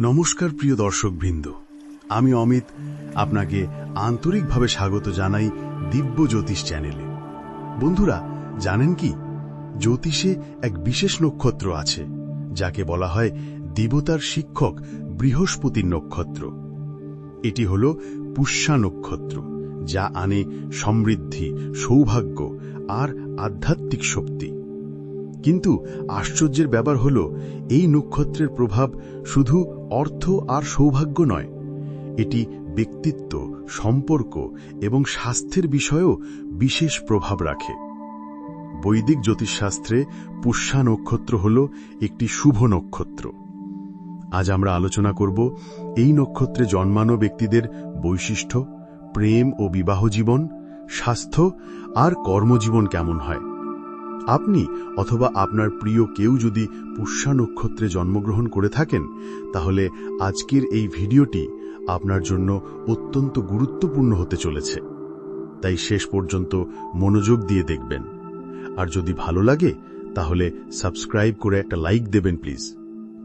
নমস্কার প্রিয় দর্শকবৃন্দ। আমি অমিত, আপনাকে আন্তরিকভাবে স্বাগত জানাই দিব্য জ্যোতিষ চ্যানেলে। বন্ধুরা, জানেন কি? জ্যোতিষে এক বিশেষ নক্ষত্র আছে, যাকে বলা হয় দেবতার শিক্ষক বৃহস্পতির নক্ষত্র। এটি হল পুষ্যা নক্ষত্র, যা আনে সমৃদ্ধি, সৌভাগ্য আর আধ্যাত্মিক শক্তি। কিন্তু আশ্চর্যের ব্যাপার হল, এই নক্ষত্রের প্রভাব শুধু অর্থ আর সৌভাগ্য নয়। এটি ব্যক্তিত্ব, সম্পর্ক এবং স্বাস্থ্যের বিষয়েও বিশেষ প্রভাব রাখে। বৈদিক জ্যোতিষশাস্ত্রে পুষ্যা নক্ষত্র হল একটি শুভ নক্ষত্র। আজ আমরা আলোচনা করব এই নক্ষত্রে জন্মানো ব্যক্তিদের বৈশিষ্ট্য, প্রেম ও বিবাহ জীবন, স্বাস্থ্য আর কর্মজীবন কেমন হয়। আপনি অথবা আপনার প্রিয় কেউ যদি পুষ্যা নক্ষত্রে জন্মগ্রহণ করে থাকেন, তাহলে আজকের এই ভিডিওটি আপনার জন্য অত্যন্ত গুরুত্বপূর্ণ হতে চলেছে। তাই শেষ পর্যন্ত মনোযোগ দিয়ে দেখবেন। আর যদি ভালো লাগে, তাহলে সাবস্ক্রাইব করে একটা লাইক দেবেন প্লিজ।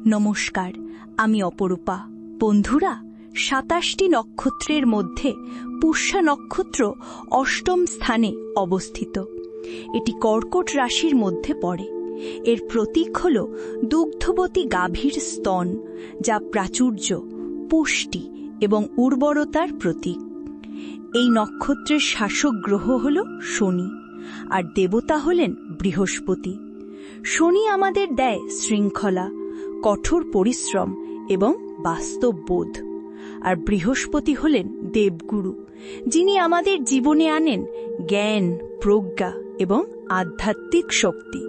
নমস্কার, আমি অপরূপা। বন্ধুরা, সাতাশটি নক্ষত্রের মধ্যে পুষ্যা নক্ষত্র অষ্টম স্থানে অবস্থিত। এটি কর্কট রাশির মধ্যে পড়ে। এর প্রতীক হল দুগ্ধবতী গাভীর স্তন, যা প্রাচুর্য, পুষ্টি এবং উর্বরতার প্রতীক। এই নক্ষত্রের শাসক গ্রহ হল শনি, আর দেবতা হলেন বৃহস্পতি। শনি আমাদের দেয় শৃঙ্খলা, কঠোর পরিশ্রম এবং বাস্তব বোধ। আর বৃহস্পতি হলেন দেবগুরু, যিনি আমাদের জীবনে আনেন জ্ঞান, প্রজ্ঞা এবং আধ্যাত্মিক শক্তি।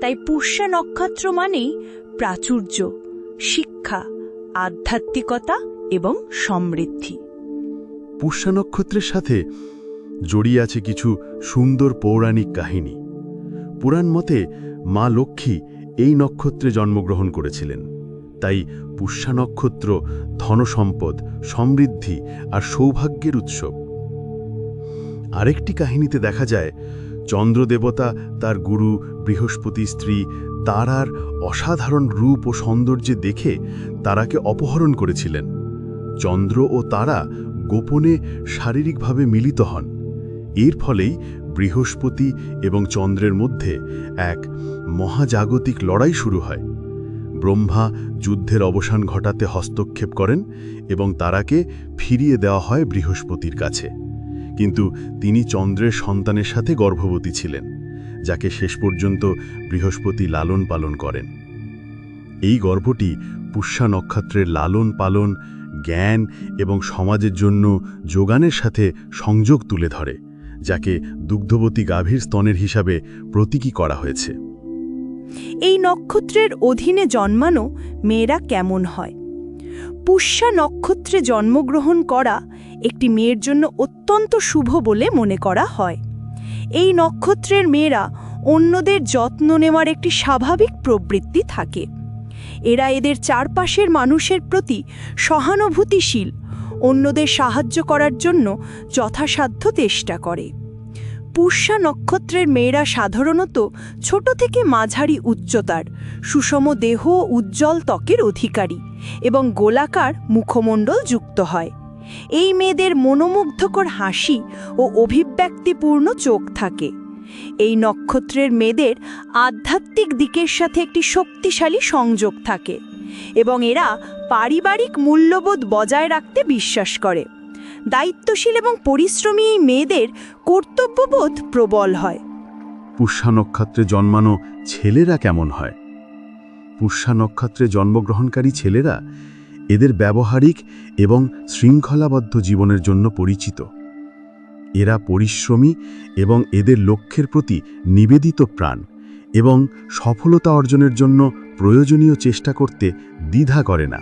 তাই পুষ্যা নক্ষত্র মানেই প্রাচুর্য, শিক্ষা, আধ্যাত্মিকতা এবং সমৃদ্ধি। পুষ্যা নক্ষত্রের সাথে জড়িয়ে আছে কিছু সুন্দর পৌরাণিক কাহিনী। পুরাণ মতে মা লক্ষ্মী এই নক্ষত্রে জন্মগ্রহণ করেছিলেন। তাই পুষ্যা নক্ষত্র ধনসম্পদ, সমৃদ্ধি আর সৌভাগ্যের উৎসব আরেকটি কাহিনীতে দেখা যায় চন্দ্রদেবতা, তার গুরু, বৃহস্পতি স্ত্রী, তারার অসাধারণ রূপ ও সৌন্দর্যে দেখে তারাকে অপহরণ করেছিলেন। চন্দ্র ও তারা গোপনে শারীরিকভাবে মিলিত হন। এর ফলেই বৃহস্পতি এবং চন্দ্রের মধ্যে এক মহাজাগতিক লড়াই শুরু হয়। ব্রহ্মা যুদ্ধের অবসান ঘটাতে হস্তক্ষেপ করেন এবং তারাকে ফিরিয়ে দেওয়া হয় বৃহস্পতির কাছে। কিন্তু তিনি চন্দ্রের সন্তানের সাথে গর্ভবতী ছিলেন, যাকে শেষ পর্যন্ত বৃহস্পতি লালন পালন করেন। এই গর্ভটি পুষ্যা নক্ষত্রের লালন পালন, জ্ঞান এবং সমাজের জন্য যোগানের সাথে সংযোগ তুলে ধরে, যাকে দুগ্ধবতী গাভীর স্তনের হিসাবে প্রতীকী করা হয়েছে। এই নক্ষত্রের অধীনে জন্মানো মেয়েরা কেমন হয়? পুষ্যা নক্ষত্রে জন্মগ্রহণ করা একটি মেয়ের জন্য অত্যন্ত শুভ বলে মনে করা হয়। এই নক্ষত্রের মেয়েরা অন্যদের যত্ন নেওয়ার একটি স্বাভাবিক প্রবৃত্তি থাকে। এরা এদের চারপাশের মানুষের প্রতি সহানুভূতিশীল, অন্যদের সাহায্য করার জন্য যথাসাধ্য চেষ্টা করে। পুষ্যা নক্ষত্রের মেয়েরা সাধারণত ছোট থেকে মাঝারি উচ্চতার, সুষম দেহ উজ্জ্বল ত্বকের অধিকারী এবং গোলাকার মুখমণ্ডল যুক্ত হয়। এই মেয়েদের মনোমুগ্ধকর হাসি ও অভিব্যক্তিপূর্ণ চোখ থাকে। এই নক্ষত্রের মেয়েদের আধ্যাত্মিক দিকের সাথে একটি শক্তিশালী সংযোগ থাকে এবং এরা পারিবারিক মূল্যবোধ বজায় রাখতে বিশ্বাস করে। দায়িত্বশীল এবং পরিশ্রমী এই মেয়েদের কর্তব্যবোধ প্রবল হয়। পুষ্যা নক্ষত্রে জন্মানো ছেলেরা কেমন হয়? পুষ্যা নক্ষত্রে জন্মগ্রহণকারী ছেলেরা এদের ব্যবহারিক এবং শৃঙ্খলাবদ্ধ জীবনের জন্য পরিচিত। এরা পরিশ্রমী এবং এদের লক্ষ্যের প্রতি নিবেদিত প্রাণ এবং সফলতা অর্জনের জন্য প্রয়োজনীয় চেষ্টা করতে দ্বিধা করে না।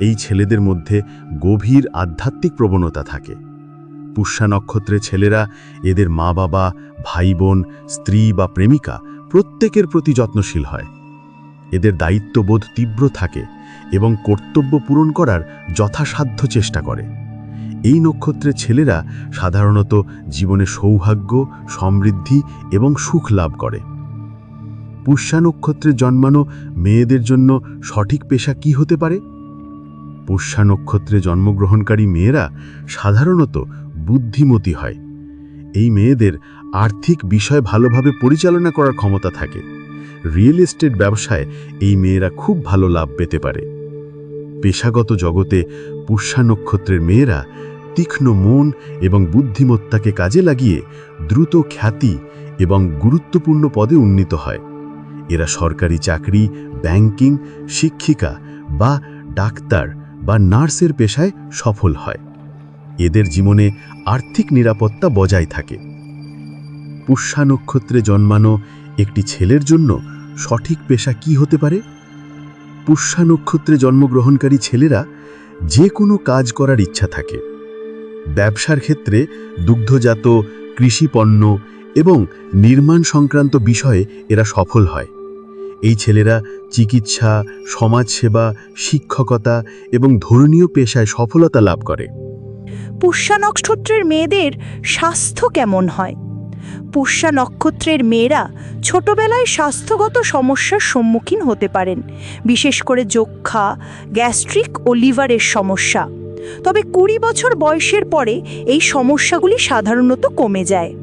এই ছেলেদের মধ্যে গভীর আধ্যাত্মিক প্রবণতা থাকে। পুষ্যা নক্ষত্রে ছেলেরা এদের মা বাবা ভাই বোন স্ত্রী বা প্রেমিকা প্রত্যেকের প্রতি যত্নশীল হয়। এদের দায়িত্ববোধ তীব্র থাকে এবং কর্তব্য পূরণ করার যথাসাধ্য চেষ্টা করে। এই নক্ষত্রের ছেলেরা সাধারণত জীবনে সৌভাগ্য, সমৃদ্ধি এবং সুখ লাভ করে। পুষ্যা নক্ষত্রে জন্মানো মেয়েদের জন্য সঠিক পেশা কি হতে পারে? পুষ্যা নক্ষত্রে জন্মগ্রহণকারী মেয়েরা সাধারণত বুদ্ধিমতী হয়। এই মেয়েদের আর্থিক বিষয় ভালোভাবে পরিচালনা করার ক্ষমতা থাকে। রিয়েল এস্টেট ব্যবসায় এই মেয়েরা খুব ভালো লাভ পেতে পারে। পেশাগত জগতে পুষ্যা নক্ষত্রের মেয়েরা তীক্ষ্ণ মন এবং বুদ্ধিমত্তাকে কাজে লাগিয়ে দ্রুত খ্যাতি এবং গুরুত্বপূর্ণ পদে উন্নীত হয়। এরা সরকারি চাকরি, ব্যাংকিং, শিক্ষিকা বা ডাক্তার বা নার্সের পেশায় সফল হয়। এদের জীবনে আর্থিক নিরাপত্তা বজায় থাকে। পুষ্যা নক্ষত্রে জন্মানো একটি ছেলের জন্য সঠিক পেশা কি হতে পারে? পুষ্যা নক্ষত্রে জন্মগ্রহণকারী ছেলেরা যে কোনো কাজ করার ইচ্ছা থাকে। ব্যবসার ক্ষেত্রে দুগ্ধজাত, কৃষিপণ্য এবং নির্মাণ সংক্রান্ত বিষয়ে এরা সফল হয়। এই ছেলেরা চিকিৎসা, সমাজসেবা, শিক্ষকতা এবং ধর্মীয় পেশায় সফলতা লাভ করে। পুষ্যা নক্ষত্রের মেয়েদের স্বাস্থ্য কেমন হয়? পুষ্যা নক্ষত্রের মেয়েরা ছোটবেলায় স্বাস্থ্যগত সমস্যার সম্মুখীন হতে পারেন, বিশেষ করে যক্ষা, গ্যাস্ট্রিক ও লিভারের সমস্যা। তবে কুড়ি বছর বয়সের পরে এই সমস্যাগুলি সাধারণত কমে যায়।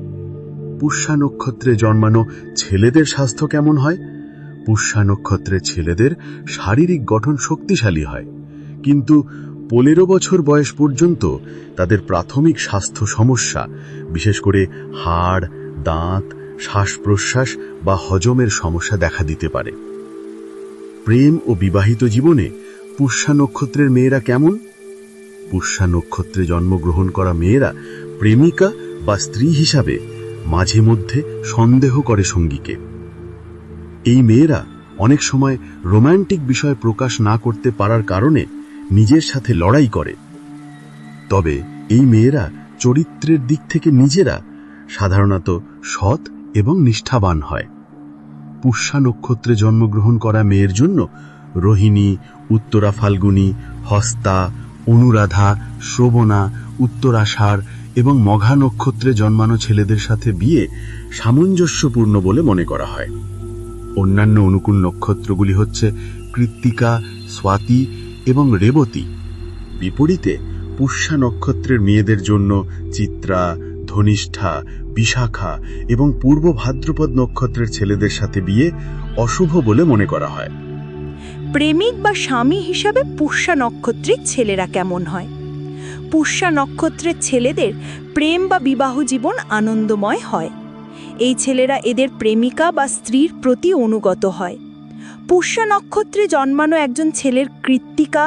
পুষ্যা নক্ষত্রে জন্মানো ছেলেদের স্বাস্থ্য কেমন হয়? পুষ্যা নক্ষত্রের ছেলেদের শারীরিক গঠন শক্তিশালী হয়। কিন্তু পনেরো বছর বয়স পর্যন্ত তাদের প্রাথমিক স্বাস্থ্য সমস্যা, বিশেষ করে হাড়, দাঁত শ্বাস প্রশ্বাস বা হজমের সমস্যা দেখা দিতে পারে। প্রেম ও বিবাহিত জীবনে পুষ্যা নক্ষত্রের মেয়েরা কেমন? পুষ্যা নক্ষত্রে জন্মগ্রহণ করা মেয়েরা প্রেমিকা বা স্ত্রী হিসাবে মাঝে মধ্যে সন্দেহ করে সঙ্গীকে। এই মেয়েরা অনেক সময় রোম্যান্টিক বিষয় প্রকাশ না করতে পারার কারণে নিজের সাথে লড়াই করে। তবে এই মেয়েরা চরিত্রের দিক থেকে নিজেরা সাধারণত সৎ এবং নিষ্ঠাবান হয়। পুষ্যা নক্ষত্রে জন্মগ্রহণ করা মেয়ের জন্য রোহিণী, উত্তরা ফাল্গুনী, হস্তা, অনুরাধা, শ্রবণা, উত্তরাষাঢ় এবং মঘা নক্ষত্রে জন্মানো ছেলেদের সাথে বিয়ে সামঞ্জস্যপূর্ণ বলে মনে করা হয়। অন্যান্য অনুকূল নক্ষত্রগুলি হচ্ছে কৃত্তিকা, স্বাতি এবং রেবতী। বিপরীতে পুষ্যা নক্ষত্রের মেয়েদের জন্য চিত্রা, ধনিষ্ঠা, বিশাখা এবং পূর্ব ভাদ্রপদ নক্ষত্রের ছেলেদের সাথে বিয়ে অশুভ বলে মনে করা হয়। প্রেমিক বা স্বামী হিসাবে পুষ্যা নক্ষত্রের ছেলেরা কেমন হয়? পুষ্যা নক্ষত্রের ছেলেদের প্রেম বা বিবাহ জীবন আনন্দময় হয়। এই ছেলেরা এদের প্রেমিকা বা স্ত্রীর প্রতি অনুগত হয়। পুষ্যা নক্ষত্রে জন্মানো একজন ছেলের কৃত্তিকা,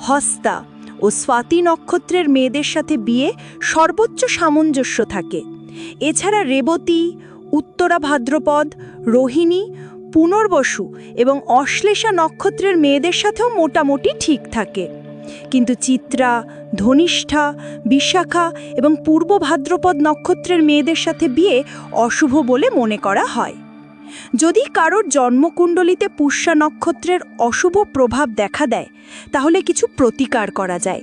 হস্তা ও স্বাতি নক্ষত্রের মেয়েদের সাথে বিয়ে সর্বোচ্চ সামঞ্জস্য থাকে। এছাড়া রেবতী, উত্তরা ভাদ্রপদ, রোহিণী, পুনর্বসু এবং অশ্লেষা নক্ষত্রের মেয়েদের সাথেও মোটামুটি ঠিক থাকে। কিন্তু চিত্রা, ধনিষ্ঠা, বিশাখা এবং পূর্ব ভাদ্রপদ নক্ষত্রের মেয়েদের সাথে বিয়ে অশুভ বলে মনে করা হয়। যদি কারোর জন্মকুণ্ডলিতে পুষ্যা নক্ষত্রের অশুভ প্রভাব দেখা দেয়, তাহলে কিছু প্রতিকার করা যায়।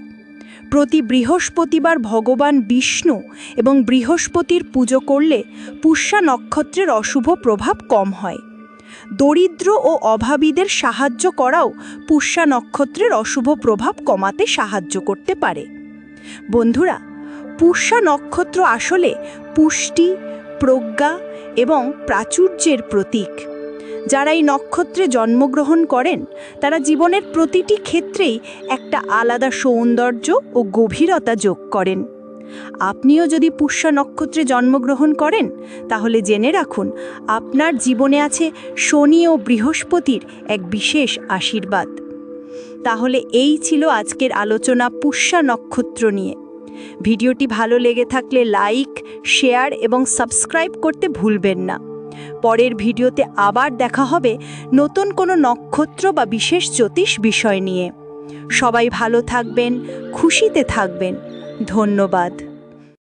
প্রতি বৃহস্পতিবার ভগবান বিষ্ণু এবং বৃহস্পতির পুজো করলে পুষ্যা নক্ষত্রের অশুভ প্রভাব কম হয়। দরিদ্র ও অভাবীদের সাহায্য করাও পুষ্যা নক্ষত্রের অশুভ প্রভাব কমাতে সাহায্য করতে পারে। বন্ধুরা, পুষ্যা নক্ষত্র আসলে পুষ্টি, প্রজ্ঞা এবং প্রাচুর্যের প্রতীক। যারা এই নক্ষত্রে জন্মগ্রহণ করেন, তারা জীবনের প্রতিটি ক্ষেত্রেই একটা আলাদা সৌন্দর্য ও গভীরতা যোগ করেন। আপনিও যদি পুষ্যা নক্ষত্রে জন্মগ্রহণ করেন, তাহলে জেনে রাখুন, আপনার জীবনে আছে শনি ও বৃহস্পতির এক বিশেষ আশীর্বাদ। তাহলে এই ছিল আজকের আলোচনা পুষ্যা নক্ষত্র নিয়ে। ভিডিওটি ভালো লেগে থাকলে লাইক, শেয়ার এবং সাবস্ক্রাইব করতে ভুলবেন না। পরের ভিডিওতে আবার দেখা হবে নতুন কোনো নক্ষত্র বা বিশেষ জ্যোতিষ বিষয় নিয়ে। সবাই ভালো থাকবেন, খুশিতে থাকবেন। ধন্যবাদ।